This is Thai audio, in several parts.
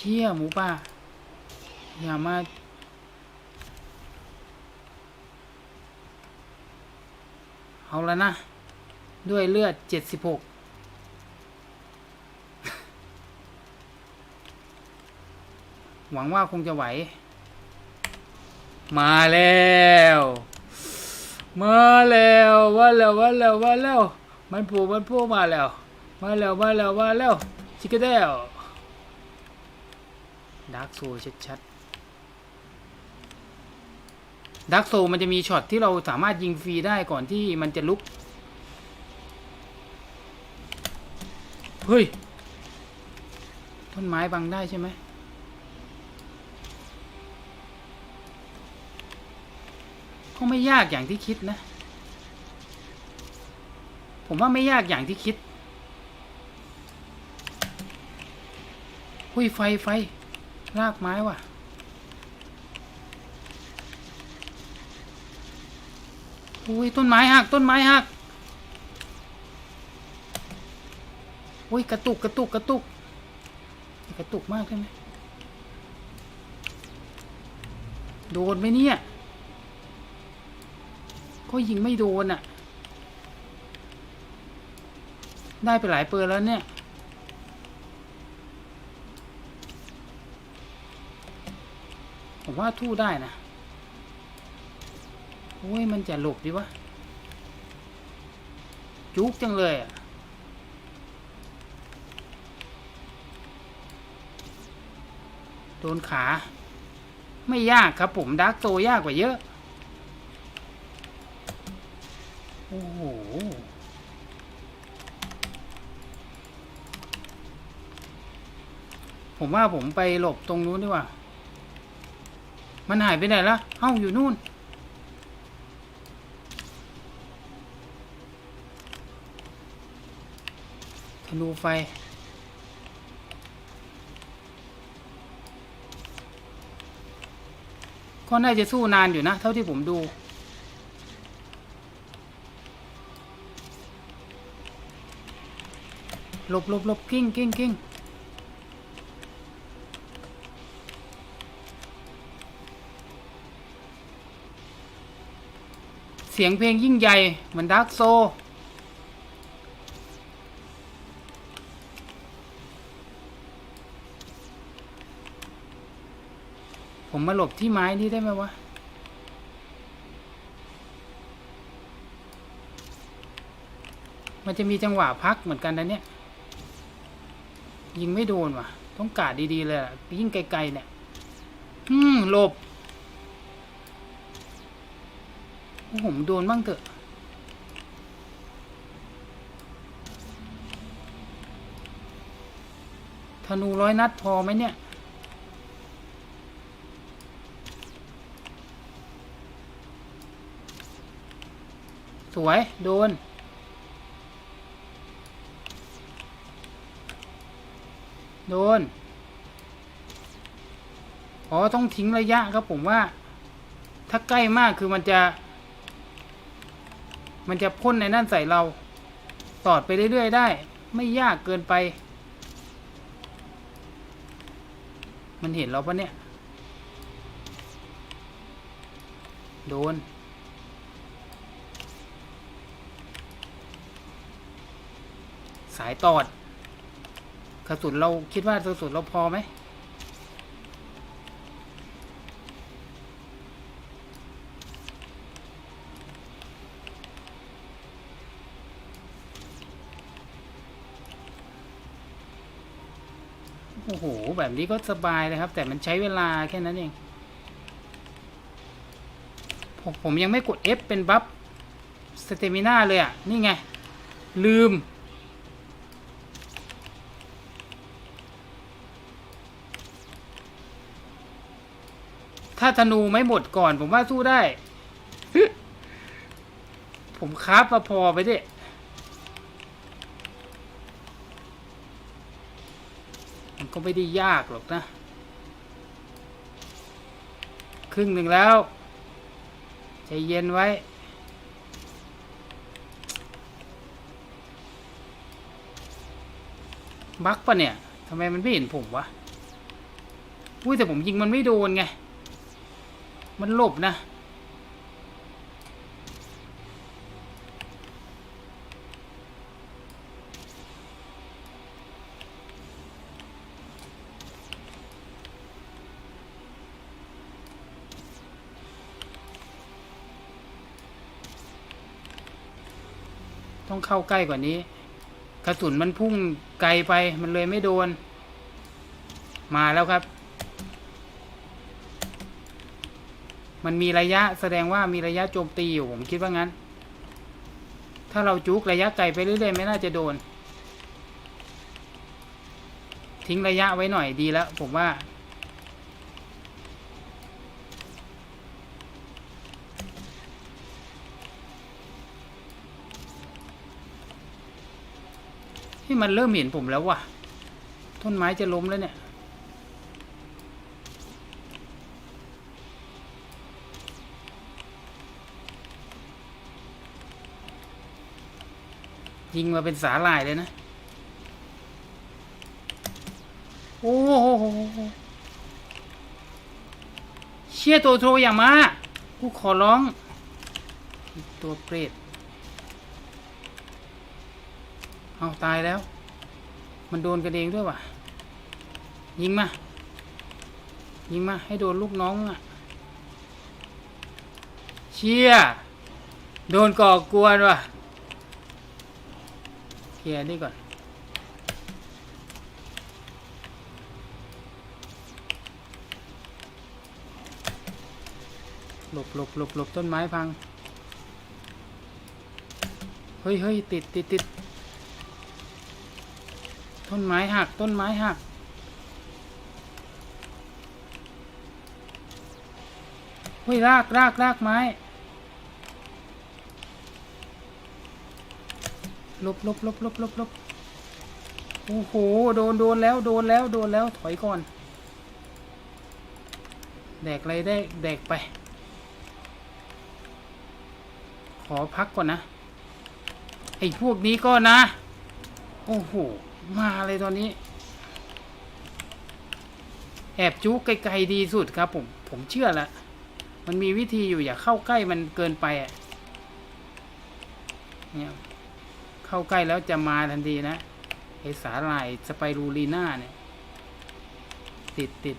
เชี่ยหมูป่าอย่ามาเอาแล้วนะ ด้วยเลือดเจ็ดสิบหกหวังว่าคงจะไหว มาแล้ว มาแล้วว่าแล้วว่าแล้วว่าแล้ว มันผูมันผูมาแล้ว มาแล้วมาแล้วมาแล้วชิคกี้เดล ดาร์กโซชัดๆดาร์กโซมันจะมีช็อตที่เราสามารถยิงฟรีได้ก่อนที่มันจะลุก เฮ้ย ต้นไม้บังได้ใช่ไหมก็ไม่ยากอย่างที่คิดนะ ผมว่าไม่ยากอย่างที่คิด หุยไฟไฟ รากไม้ว่ะ อุ้ยต้นไม้หักต้นไม้หัก อุ้ยกระตุกกระตุกกระตุก กระตุกมากใช่ไหมโดนไหมเนี่ย ก็ยิงไม่โดนอะ ได้ไปหลายเปอร์แล้วเนี่ย ผมว่าทู่ได้นะ โอ้ย มันจะหลบดีวะ จุกจังเลยอะโดนขา ไม่ยากครับผมดาร์กโตยากกว่าเยอะ โอ้โหผมว่าผมไปหลบตรงนู้นดีกว่า มันหายไปไหนละเอ้าอยู่นู่น ธนูไฟ ก็น่าจะสู้นานอยู่นะ เท่าที่ผมดู หลบหลบหลบกิ้งกิ้งกิ้ง สียงเพลงยิ่งใหญ่ เหมือนดาร์กโซ ผมมาหลบที่ไม้นี่ได้ไหมวะ มันจะมีจังหวะพักเหมือนกันนะเนี่ย ยิงไม่โดนว่ะ ต้องกาดดี ๆ เลย ยิ่งไกล ๆ เนี่ย อืม หลบ ผมโดนบ้างเถอะธนูร้อยนัดพอไหมเนี่ย สวย โดน โดน อ๋อ ต้องทิ้งระยะครับผมว่า ถ้าใกล้มากคือมันจะ มันจะพ่นในนั่นใส่เราตอดไปเรื่อยๆได้ ไม่ยากเกินไป มันเห็นเราปะเนี่ย โดน สายตอดกระสุนเราคิดว่ากระสุนเราพอไหม โอ้โห แบบนี้ก็สบายเลยครับ แต่มันใช้เวลาแค่นั้นเอง ผมผมยังไม่กด F เป็นบัฟสเตมิน่าเลยอะ นี่ไง ลืม ถ้าธนูไม่หมดก่อน ผมว่าสู้ได้ ผมคราฟมาพอไปดิ มันก็ไม่ได้ยากหรอกนะ ครึ่งหนึ่งแล้ว ใจเย็นไว้ บักปะเนี่ยทำไมมันไม่เห็นผมวะ อุ้ยแต่ผมยิงมันไม่โดนไง มันหลบนะ ต้องเข้าใกล้กว่านี้ กระสุนมันพุ่งไกลไปมันเลยไม่โดน มาแล้วครับ มันมีระยะแสดงว่ามีระยะโจมตีอยู่ผมคิดว่างั้น ถ้าเราจุกระยะไกลไปเรื่อยๆไม่น่าจะโดน ทิ้งระยะไว้หน่อยดีแล้วผมว่า ที่มันเริ่มเห็นผมแล้วว่ะ ต้นไม้จะล้มแล้วเนี่ย ยิงมาเป็นสาหร่ายเลยนะ โอ้โหเชี่ยตัวโทรอย่ามากูขอร้อง ตัวเปรต เอาตายแล้ว มันโดนกันเองด้วยว่ะ ยิงมา ยิงมา ให้โดนลูกน้องอะ เชี่ย โดนก่อกวนว่ะ เคลียร์นี่ก่อน หลบหลบหลบหลบต้นไม้พัง เฮ้ยเฮ้ยติดติดติด ต้นไม้หัก ต้นไม้หัก เฮ้ย รากรากรากไม้ ลบลบลบลบลบลบโอ้โห โดน โดนแล้ว โดนแล้ว โดนแล้ว ถอยก่อน แดกอะไรได้ แดกไป ขอพักก่อนนะ ไอ้พวกนี้ก็นะ โอ้โห มาเลยตอนนี้ แอบจุกไกลๆดีสุดครับผมผมเชื่อละมันมีวิธีอยู่อย่าเข้าใกล้มันเกินไปอะเนี่ยเข้าใกล้แล้วจะมาทันทีนะไอสาหร่ายสไปรูลีน่าเนี่ย ติดติด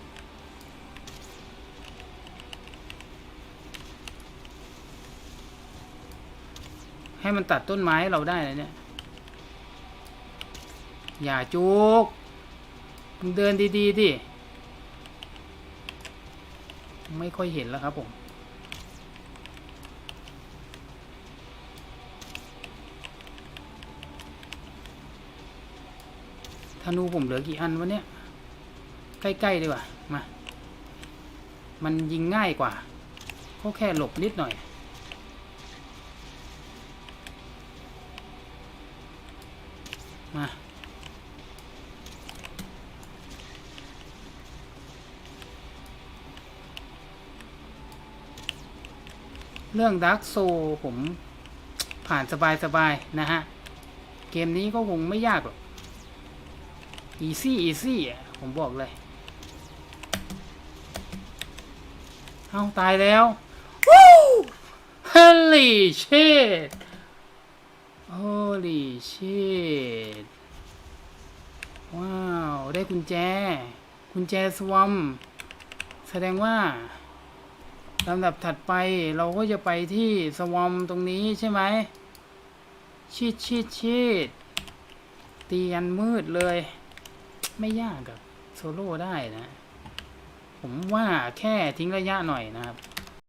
ให้มันตัดต้นไม้เราได้เลยเนี่ย อย่าจุกมึงเดินดีๆดิ ไม่ค่อยเห็นแล้วครับผม ธนูผมเหลือกี่อันวะเนี่ย ใกล้ๆดีกว่า มา มันยิงง่ายกว่าก็แค่หลบนิดหน่อยมา เรื่องดักโซผมผ่านสบายๆนะฮะ เกมนี้ก็คงไม่ยากหรอกอีซี่อีซี่อะ ผมบอกเลย เอาตายแล้ววู้ Holy shit Holy shit ว้าว ได้กุญแจ กุญแจสวอม แสดงว่า ลำดับถัดไปเราก็จะไปที่สวอมตรงนี้ใช่ไหมชีดชีดชีดตียันมืดเลย ไม่ยากกับโซโล่ได้นะ ผมว่าแค่ทิ้งระยะหน่อยนะครับ